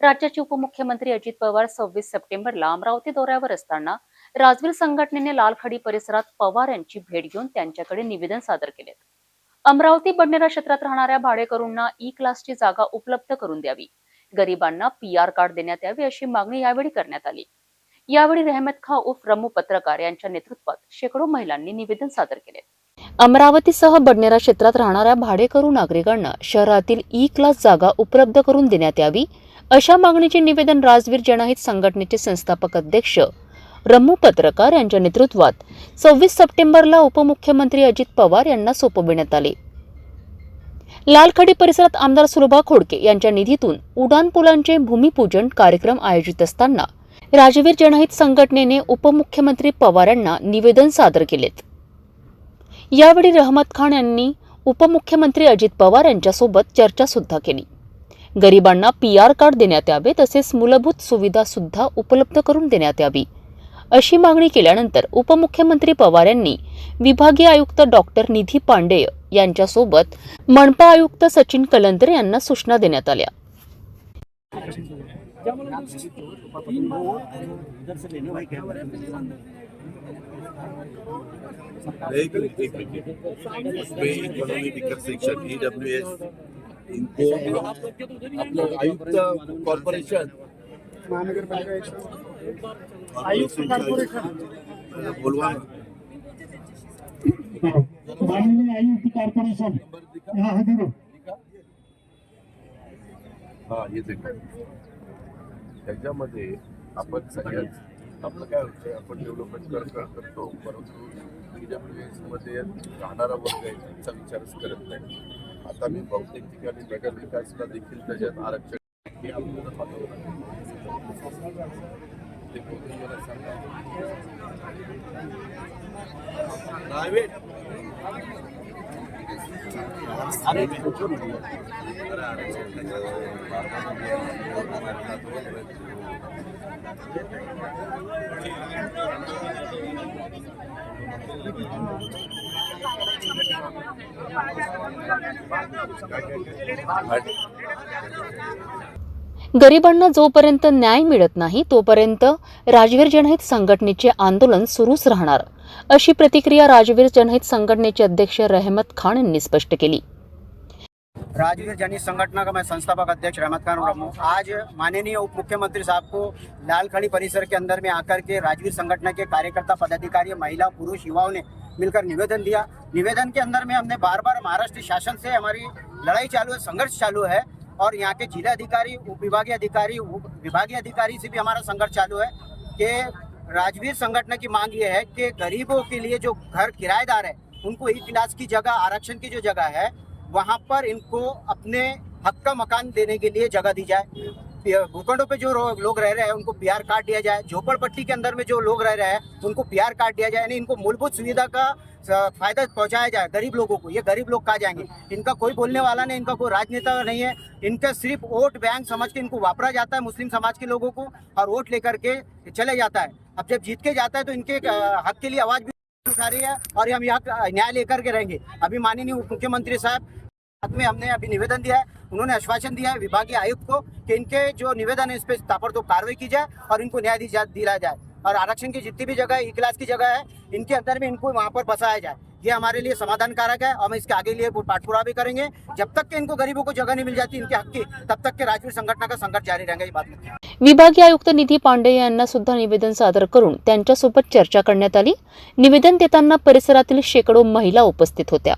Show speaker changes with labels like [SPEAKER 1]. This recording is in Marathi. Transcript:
[SPEAKER 1] राज्याचे उपमुख्यमंत्री अजित पवार सव्वीस सप्टेंबरला अमरावती दौऱ्यावर असताना राजवीर संघटनेने लालखडी परिसरात पवार यांची भेट घेऊन त्यांच्याकडे निवेदन सादर केले. अमरावती बडनेरा क्षेत्रात राहणाऱ्या भाडेकरूंना e ई क्लासची जागा उपलब्ध करून द्यावी. गरिबांना पी आर कार्ड देण्यात यावे अशी मागणी यावेळी करण्यात आली. यावेळी रहमत खा उफ रमू पत्रकार यांच्या नेतृत्वात शेकडो महिलांनी निवेदन सादर केले. अमरावतीसह बडनेरा क्षेत्रात राहणाऱ्या भाडेकरू नागरिकांना शहरातील e ई क्लास जागा उपलब्ध करून देण्यात यावी अशा मागणीचे निवेदन राजवीर जनहित संघटनेचे संस्थापक अध्यक्ष रम्मू पत्रकार यांच्या नेतृत्वात सव्वीस सप्टेंबरला उपमुख्यमंत्री अजित पवार यांना सोपविण्यात आले. लालखडी परिसरात आमदार सुलभा खोडके यांच्या निधीतून उडान पुलांचे भूमिपूजन कार्यक्रम आयोजित असताना राजवीर जनहित संघटनेने उपमुख्यमंत्री पवार यांना निवेदन सादर केलेत. यावेळी रहमत खान यांनी उपमुख्यमंत्री अजित पवार यांच्यासोबत चर्चा सुद्धा केली. गरिबांना पी आर कार्ड देण्यात यावे तसेच मूलभूत सुविधा सुद्धा उपलब्ध करून देण्यात यावी. अशी मागणी केल्यानंतर उपमुख्यमंत्री पवार यांनी विभागीय आयुक्त डॉक्टर निधी पांडेय यांच्यासोबत मनपा आयुक्त सचिन कलंदरे यांना सूचना देण्यात आल्या.
[SPEAKER 2] एक एक इकोनॉमी सेक्शन इनको आपलं आयुक्त कॉर्पोरेशन
[SPEAKER 3] आयुक्त कॉर्पोरेशन
[SPEAKER 2] बोलवा
[SPEAKER 3] माननीय आयुक्त कॉर्पोरेशन हा हजर
[SPEAKER 2] हा येते त्याच्यामध्ये आपण सगळ्यात आपलं काय होतं आपण डेव्हलपमेंट करत करतो परंतु ईडब्ल्यू मध्ये राहणारा वर्ग आहे त्यांचा विचारच करत नाही आता मी बहुतेक ठिकाणी नगरविकासला देखील त्याच्यात आरक्षण हे आपल्याला प्रायव्हेट अरे
[SPEAKER 1] गरिबांना जोपर्यंत न्याय मिळत नाही तोपर्यंत राजवीर जनहित संघटनेचे आंदोलन सुरूच राहणार अशी प्रतिक्रिया राजवीर जनहित संघटनेचे अध्यक्ष रहमत खान यांनी स्पष्ट केली.
[SPEAKER 4] राजवीर जनित संगठन का मैं संस्थापक अध्यक्ष रहमत खान रमू आज माननीय उप मुख्यमंत्री साहब को लालखड़ी परिसर के अंदर में आकर के राजवीर संगठन के कार्यकर्ता, पदाधिकारी, महिला, पुरुष, युवाओं ने मिलकर निवेदन दिया। निवेदन के अंदर में हमने बार बार महाराष्ट्र शासन से हमारी लड़ाई चालू है, संघर्ष चालू है और यहाँ के जिला अधिकारी, उप विभागीय अधिकारी, उप विभागीय अधिकारी से भी हमारा संघर्ष चालू है कि राजवीर संगठन की मांग ये है कि गरीबों के लिए जो घर किराएदार है, उनको ई क्लास की जगह, आरक्षण की जो जगह है वहाँ पर इनको अपने हक का मकान देने के लिए जगह दी जाए। भूखंडों पे जो लोग रह रहे हैं, उनको पीआर कार्ड दिया जाए। झोपड़पट्टी के अंदर में जो लोग रह रहे हैं, उनको पीआर कार्ड दिया जाए। यानी इनको मूलभूत सुविधा का फ़ायदा पहुँचाया जाए गरीब लोगों को। ये गरीब लोग कहा जाएँगे? इनका कोई बोलने वाला नहीं, इनका कोई राजनेता नहीं है। इनका सिर्फ़ वोट बैंक समझ के इनको वापरा जाता है मुस्लिम समाज के लोगों को और वोट लेकर के चले जाता है। अब जब जीत के जाता है तो इनके हक के लिए आवाज़ भी रही है और हम यहाँ न्याय लेकर के रहेंगे। अभी माननीय उप मुख्यमंत्री साहब में हमने अभी निवेदन दिया है, उन्होंने आश्वासन दिया है विभागीय आयुक्त को कि इनके जो निवेदन है इस पर ताबड़तोड़ कार्रवाई की जाए और इनको न्याय दिलाया जाए। और आरक्षण की जितनी भी जगह ई क्लास की जगह है, इनके अंदर में इनको वहाँ पर बसाया जाए। ये हमारे लिए समाधान कारक है और हम इसके आगे लिए पाठपुरा भी करेंगे। जब तक के इनको गरीबों को जगह नहीं मिल जाती इनके हक की तब तक के राजवीर संघटना का संघर्ष जारी रहेगा ये बात
[SPEAKER 1] विभागीय आयुक्त निधी पांडे यांना सुद्धा निवेदन सादर करून त्यांच्यासोबत चर्चा करण्यात आली. निवेदन देताना परिसरातील शेकडो महिला उपस्थित होत्या.